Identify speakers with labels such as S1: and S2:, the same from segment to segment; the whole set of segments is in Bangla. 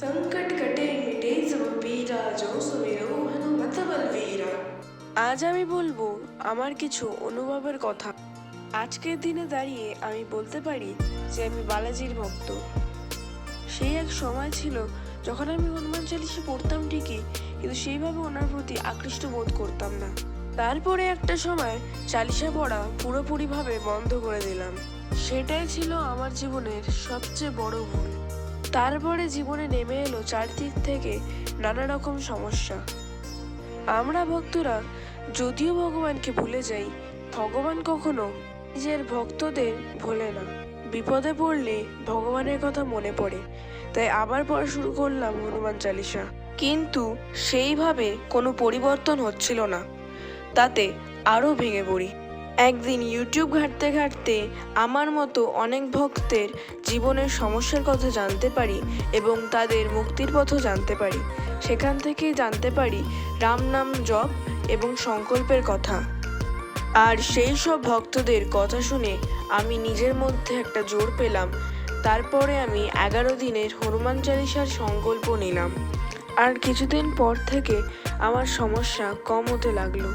S1: ಸಂಕಟ ಕಟೆ আজ আমি বলব আমার কিছু অনুভবের কথা। আজকের দিনে দাঁড়িয়ে আমি বলতে পারি যে আমি বালাজির ভক্ত। সেই এক সময় ছিল যখন আমি হনুমান চালিশে পড়তাম ঠিকই, কিন্তু সেইভাবে ওনার প্রতি আকৃষ্ট বোধ করতাম না। তারপরে একটা সময় চালিশা পড়া পুরোপুরিভাবে বন্ধ করে দিলাম। সেটাই ছিল আমার জীবনের সবচেয়ে বড় ভুল। তারপরে জীবনে নেমে এলো চারদিক থেকে নানা রকম সমস্যা। আমরা ভক্তরা, যদিও ভগবানকে ভুলে যাই, ভগবান কখনো নিজের ভক্তদের ভোলে না। বিপদে পড়লে ভগবানের কথা মনে পড়ে, তাই আবার পড়া শুরু করলাম হনুমান চালিসা কিন্তু সেইভাবে কোনো পরিবর্তন হচ্ছিল না, তাতে আরও ভেঙে পড়ি। একদিন ইউটিউব ঘাঁটতে ঘাঁটতে আমার মতো অনেক ভক্তের জীবনের সমস্যার কথা জানতে পারি এবং তাদের মুক্তির পথও জানতে পারি। সেখান থেকেই জানতে পারি রাম নাম জপ এবং সংকল্পের কথা। আর সেই সব ভক্তদের কথা শুনে আমি নিজের মধ্যে একটা জোর পেলাম। তারপরে আমি এগারো দিনের হনুমান চালিসার সংকল্প নিলাম। আর কিছুদিন পর থেকে আমার সমস্যা কম হতে লাগল।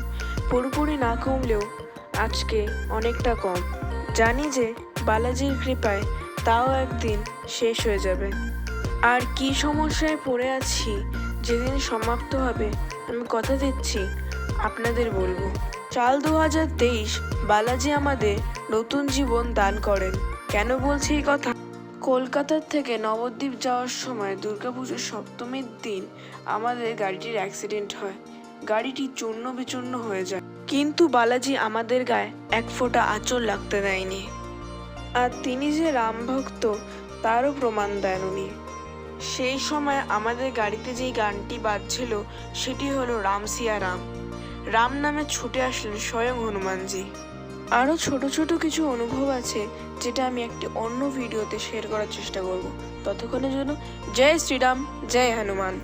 S1: পুরোপুরি না কমলেও আজকে অনেকটা কম। জানি যে বালাজির কৃপায় তাও একদিন শেষ হয়ে যাবে। আর কি সমস্যায় পড়ে আছি, যেদিন সমাপ্ত হবে, আমি কথা দিচ্ছি আপনাদের বলব। সাল দু হাজার তেইশ বালাজি আমাদের নতুন জীবন দান করেন। কেন বলছি এই কথা? কলকাতার থেকে নবদ্বীপ যাওয়ার সময় দুর্গাপুজোর সপ্তমীর দিন আমাদের গাড়িটির অ্যাক্সিডেন্ট হয়। গাড়িটি চূর্ণ বিচূর্ণ হয়ে যায়। কিন্তু বালাজি আমাদের গায়ে এক ফোঁটা আঁচল লাগতে দেয়নি। আর তিনি যে রাম ভক্ত, তারও প্রমাণ দেন উনি। সেই সময় আমাদের গাড়িতে যেই গানটি বাজছিল, সেটি হলো রাম সিয়া রাম। রাম নামে ছুটে আসলেন স্বয়ং হনুমানজি। আরও ছোট ছোট কিছু অনুভব আছে, যেটা আমি একটি অন্য ভিডিওতে শেয়ার করার চেষ্টা করব। ততক্ষণের জন্য জয় শ্রীরাম, জয় হনুমান।